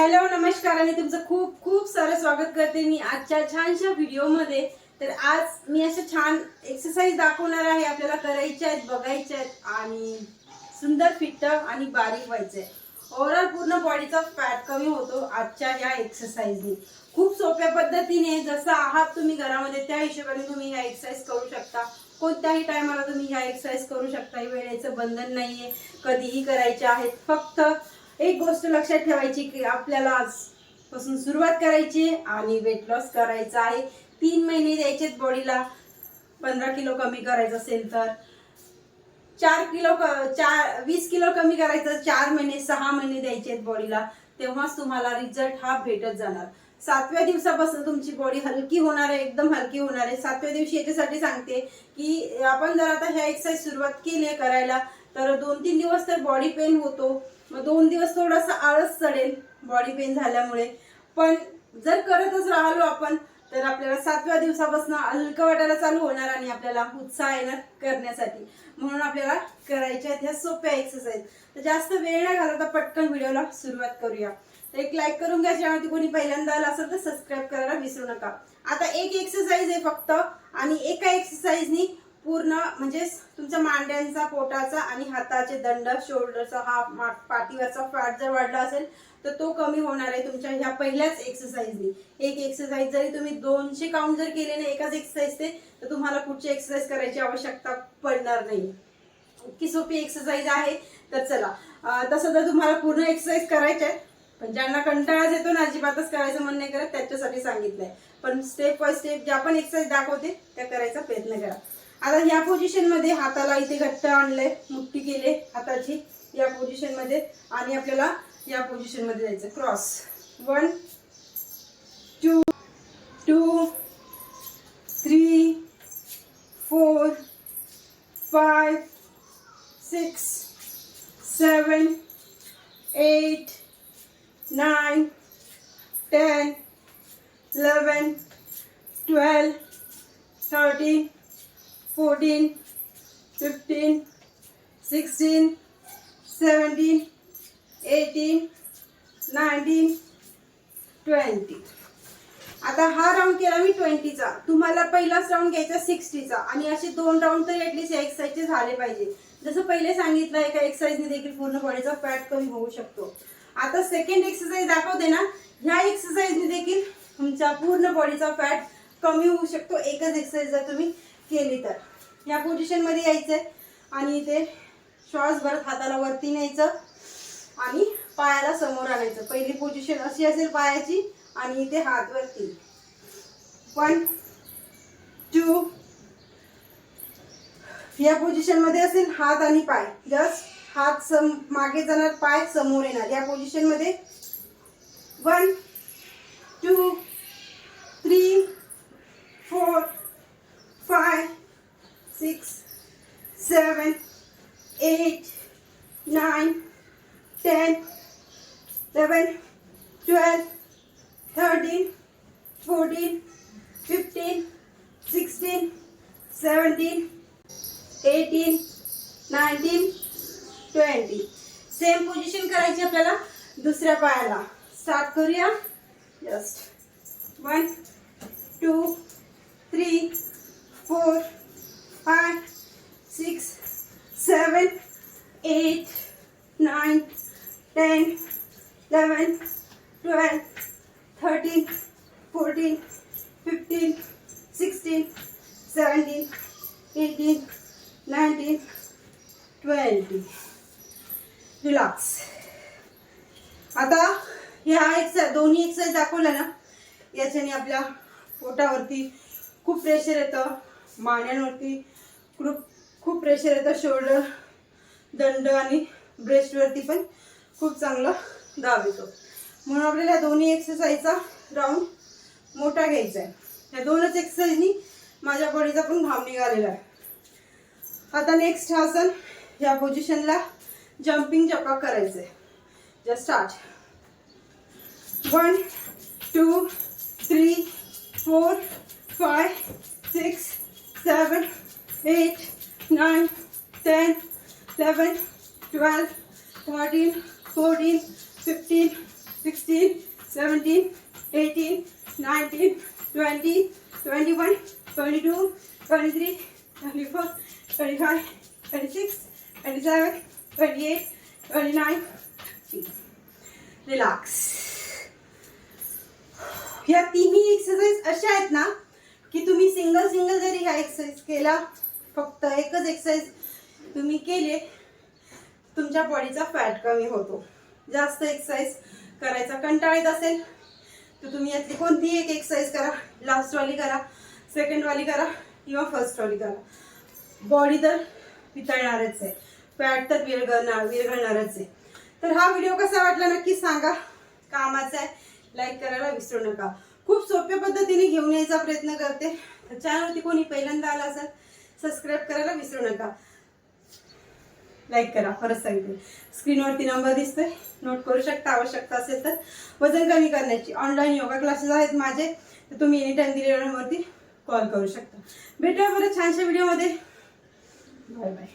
Hello नमस्कार. आणि तुमचं खूप खूप सारं स्वागत करते मी आजच्या छानशा व्हिडिओमध्ये. तर आज मी अशा छान एक्सरसाइज दाखवणार आहे. आपल्याला करायच्या आहेत बघायच्या आहेत आणि सुंदर फिट्ट आणि बारीक व्हायचं आहे ओव्हरऑल पूर्ण बॉडीचा फॅट कमी होतो आजच्या या एक्सरसाइजने खूप सोप्या पद्धतीने जसं आहात तुम्ही घरामध्ये त्या हिशोबाने तुम्ही ह्या एक्सरसाइज करू शकता. कोणत्याही टायमाला तुम्ही ह्या एक्सरसाइज करू शकता. वेळेचं बंधन नाहीये. कधीही करायचे आहेत. फक्त एक गोष्ट लक्षात ठेवायची की आपल्याला आजपासून सुरुवात करायची आणि वेट लॉस करायचा आहे. तीन महिने द्यायचेत बॉडीला पंधरा किलो कमी करायचं असेल तर चार किलो क- चार वीस किलो कमी करायचं चार महिने सहा महिने द्यायचे आहेत बॉडीला तेव्हाच तुम्हाला रिझल्ट हा भेटत जाणार. सातव्या दिवसापासून तुमची बॉडी हलकी होणार आहे एकदम हलकी होणार आहे. सातव्या दिवशी याच्यासाठी सांगते की आपण जर आता ह्या एक्सरसाइज सुरुवात केली आहे करायला तर दोन तीन दिवस तर बॉडी पेन होतो. मग दोन दिवस थोडासा आळस चढेल बॉडी पेन झाल्यामुळे. पण जर करतच राहिलो आपण तर आपल्याला सातव्या दिवसापासून हलकं वाटायला चालू होणार आणि आपल्याला उत्साह येणार करण्यासाठी. म्हणून आपल्याला करायच्या आहेत ह्या सोप्या एक्सरसाइज तर जास्त वेळ नाही घालवता पटकन व्हिडिओला सुरुवात करूया. तर एक लाईक करून घ्या ज्यावरती कोणी पहिल्यांदा आला असेल तर सबस्क्राईब करायला विसरू नका. आता एक एक्सरसाइज आहे फक्त आणि एका एक्सरसाइजनी पूर्ण म्हणजे तुमच्या मांड्यांचा पोटाचा आणि हाताचे दंड शोल्डरचा हा पाठीवरचा फॅट जर वाढला असेल तर तो कमी होणार आहे तुमच्या ह्या पहिल्याच एक्सरसाइजनी एक एक्सरसाइज जरी तुम्ही दोनशे काउंट जर केले ना एकाच एक्सरसाइज ते तर तुम्हाला पुढची एक्सरसाइज करायची आवश्यकता पडणार नाही. इतकी सोपी एक्सरसाइज आहे तर चला. तसं तर तुम्हाला पूर्ण एक्सरसाइज करायची आहे पण ज्यांना कंटाळाच येतो ना अजिबातच करायचं मन नाही करत त्याच्यासाठी सांगितलंय. पण स्टेप बाय स्टेप ज्या पण एक्सरसाइज दाखवते त्या करायचा प्रयत्न करा. आता या पोझिशनमध्ये हाताला इथे घट्ट आणलंय मुठ्ठी केले हाताची या पोझिशनमध्ये आणि आपल्याला या पोझिशनमध्ये जायचं cross one two two three four five six seven eight nine ten eleven twelve thirteen fourteen, fifteen, sixteen, seventeen, eighteen, nineteen, twenty आता हा राऊंड केला मी ट्वेंटीचा तुम्हाला पहिलाच राऊंड घ्यायचा सिक्स्टीचा आणि असे दोन राऊंड तरी ऍटलीस्ट या एक्सरसाइजचे झाले पाहिजे. जसं पहिले सांगितलं एका एक्सरसाइजने देखील पूर्ण बॉडीचा फॅट कमी होऊ शकतो. आता सेकंड एक्सरसाइज दाखवते ना. ह्या एक्सरसाइजने देखील तुमच्या पूर्ण बॉडीचा फॅट कमी होऊ शकतो. एकच एक्सरसाइज जर तुम्ही केली तर. या पोझिशनमध्ये यायचंय. आणि इथे श्वास भरत हाताला वरती न्यायचं आणि पायाला समोर आणायचं. पहिली पोझिशन अशी असेल पायाची आणि इथे हात वरती. वन टू या पोझिशनमध्ये असेल हात आणि पाय. जस्ट हात सम मागे जाणार पाय समोर येणार. या पोझिशनमध्ये वन 10, 11, 12, 13, 14, 15, 16, 17, 18, 19, 20. सेम पोझिशन करायची आपल्याला दुसऱ्या पायाला. सात करूया. Just one two three four five six seven eight nine ten eleven twelve thirteen fourteen fifteen sixteen seventeen eighteen nineteen twenty. Relax. आता ह्या एक्सरसाइज दोन्ही एक्सरसाइज दाखवल्या ना याच्याने आपल्या पोटावरती खूप प्रेशर येतं मांड्यांवरती खूप खूप प्रेशर येतं शोल्डर दंड आणि ब्रेस्टवरती पण खूप चांगला दाब येतो म्हणून आपल्याला या दोन्ही एक्सरसाइजचा राऊंड मोठा घ्यायचा आहे या दोनच एक्सरसाइजनी माझ्या बॉडीचा पण घाम निघालेला आहे. आता नेक्स्ट आसन या पोझिशनला जम्पिंग जपा आहे just start one two three four five six seven eight nine ten eleven twelve thirteen fourteen fifteen sixteen seventeen eighteen nineteen twenty twenty one twenty two twenty three twenty four twenty five twenty six twenty seven twenty eight twenty nine relax ह्या तिन्ही exercise अशा आहेत ना की तुम्ही single single जरी ह्या exercise केला फक्त एकच एक्सरसाइज तुम्ही केले तुमच्या बॉडीचा फॅट कमी होतो. जास्त एक्सरसाइज करायचा कंटाळ येत असेल तर तुम्ही यातली कोणतीही एक एक्सरसाइज करा. लास्टवाली करा सेकंडवाली करा किंवा फर्स्टवाली करा. बॉडी तर वितळणारच आहे. फॅट तर विरघळणार विरघळणारच आहे. तर हा व्हिडिओ कसा वाटला नक्की सांगा. कामाचा आहे. लाईक करायला विसरू नका. खूप सोप्या पद्धतीने घेऊन यायचा प्रयत्न करते. तर चॅनलवरती कोणी पहिल्यांदा आला असेल सबस्क्राईब करायला विसरू नका. लाईक करा परत सांगते. स्क्रीनवरती नंबर दिसतोय. नोट करू शकता आवश्यकता असेल तर. वजन कमी करण्याची. ऑनलाईन योगा क्लासेस आहेत माझे. तर तुम्ही एनी टाईम दिलेल्या नंबरवरती कॉल करू शकता. भेटूया परत छानशा व्हिडिओमध्ये बाय बाय